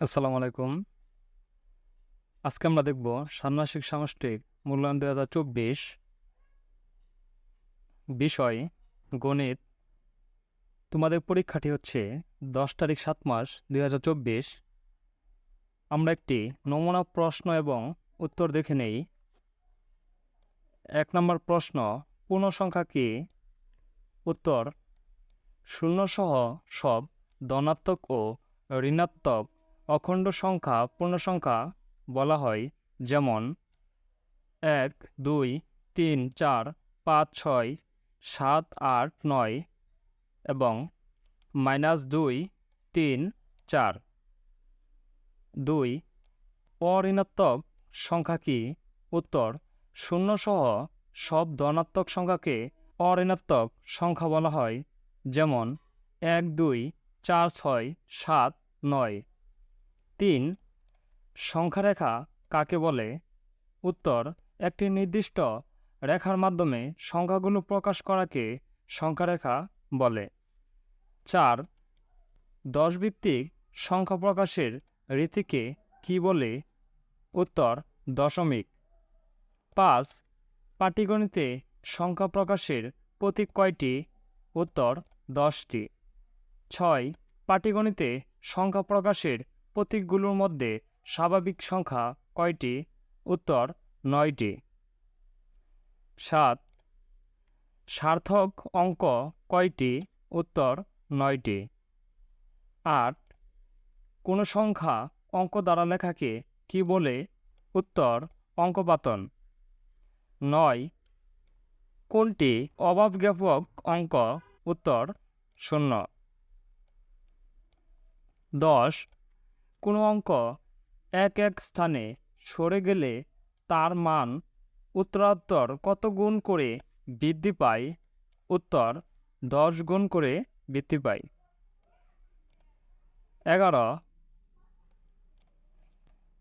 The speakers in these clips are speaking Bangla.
আসসালামু আলাইকুম। আজকে আমরা দেখব ষান্মাসিক সামষ্টিক মূল্যায়ন দুই হাজার চব্বিশ বিষয়, গণিত। তোমাদের পরীক্ষাটি হচ্ছে দশ তারিখ সাত মাস দুই হাজার চব্বিশ। আমরা একটি নমুনা প্রশ্ন এবং উত্তর দেখে নেই। এক নম্বর প্রশ্ন পূর্ণ সংখ্যা কি? উত্তর, শূন্যসহ সব ধনাত্মক ও ঋণাত্মক অখণ্ড সংখ্যা পূর্ণসংখ্যা বলা হয়, যেমন এক, দুই, তিন, চার, পাঁচ, ছয়, সাত, আট, নয় এবং মাইনাস দুই, তিন, চার। দুই, অঋণাত্মক সংখ্যা কি? উত্তর শূন্যসহ সব ধনাত্মক সংখ্যাকে অঋণাত্মক সংখ্যা বলা হয়, যেমন এক, দুই, চার, ছয়, সাত, নয়। তিন, সংখ্যারেখা কাকে বলে? উত্তর, একটি নির্দিষ্ট রেখার মাধ্যমে সংখ্যাগুলো প্রকাশ করাকে সংখ্যারেখা বলে। চার, দশভিত্তিক সংখ্যা প্রকাশের রীতিকে কি বলে? উত্তর, দশমিক। পাঁচ, পাটিগণিতে সংখ্যা প্রকাশের প্রতীক কয়টি? উত্তর, দশটি। ছয়, পাটিগণিতে সংখ্যা প্রকাশের প্রতীকগুলোর মধ্যে স্বাভাবিক সংখ্যা কয়টি? উত্তর, নয়টি। সাত। সার্থক অঙ্ক কয়টি? উত্তর, নয়টি। আট। কোনো সংখ্যা অঙ্ক দ্বারা লেখাকে কি বলে? উত্তর, অঙ্কপাতন। নয়। কোনটি অভাবজ্ঞাপক অঙ্ক? উত্তর, শূন্য। দশ। কোনো অঙ্ক এক এক স্থানে সরে গেলে তার মান উত্তরাত্তর কত গুণ করে বৃদ্ধি পায়? উত্তর দশ গুণ করে বৃদ্ধি পায়। এগারো।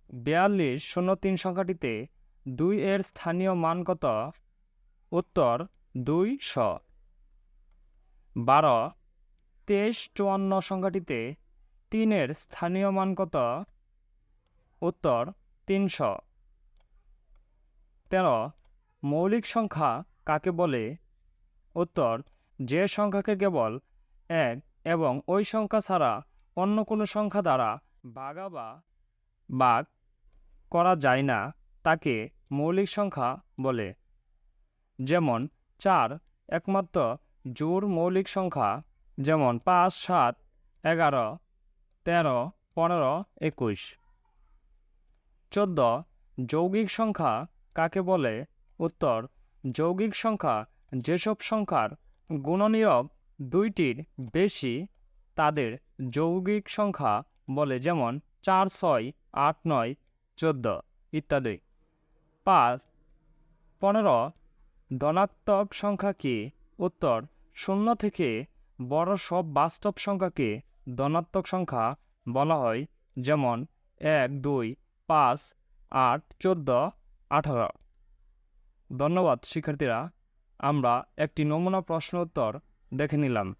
বিয়াল্লিশ শূন্য তিন সংখ্যাটিতে দুই এর স্থানীয় মান কত? উত্তর দুই শ। বারো। তেইশ চুয়ান্ন সংখ্যাটিতে তিনের স্থানীয় মান কত? উত্তর, তিনশো। তেরো, মৌলিক সংখ্যা কাকে বলে? উত্তর, যে সংখ্যাকে কেবল এক এবং ওই সংখ্যা ছাড়া অন্য কোনো সংখ্যা দ্বারা ভাগা বা ভাগ করা যায় না, তাকে মৌলিক সংখ্যা বলে। যেমন, চার একমাত্র জোর মৌলিক সংখ্যা, যেমন পাঁচ, সাত, এগারো তেরো, পনেরো, একুশ। চোদ্দ, যৌগিক সংখ্যা কাকে বলে? উত্তর, যৌগিক সংখ্যা যেসব সংখ্যার গুণনীয়ক দুইটির বেশি, তাদের যৌগিক সংখ্যা বলে যেমন চার, ছয়, আট, নয়, চোদ্দ ইত্যাদি। পাঁচ, পনেরো, ধনাত্মক সংখ্যা কি? উত্তর, শূন্য থেকে বড় সব বাস্তব সংখ্যাকে ধনাত্মক সংখ্যা বলা হয় যেমন এক, দুই, পাঁচ, আট, চোদ্দ, আঠারো। ধন্যবাদ, শিক্ষার্থীরা। আমরা একটি নমুনা প্রশ্ন উত্তর দেখে নিলাম।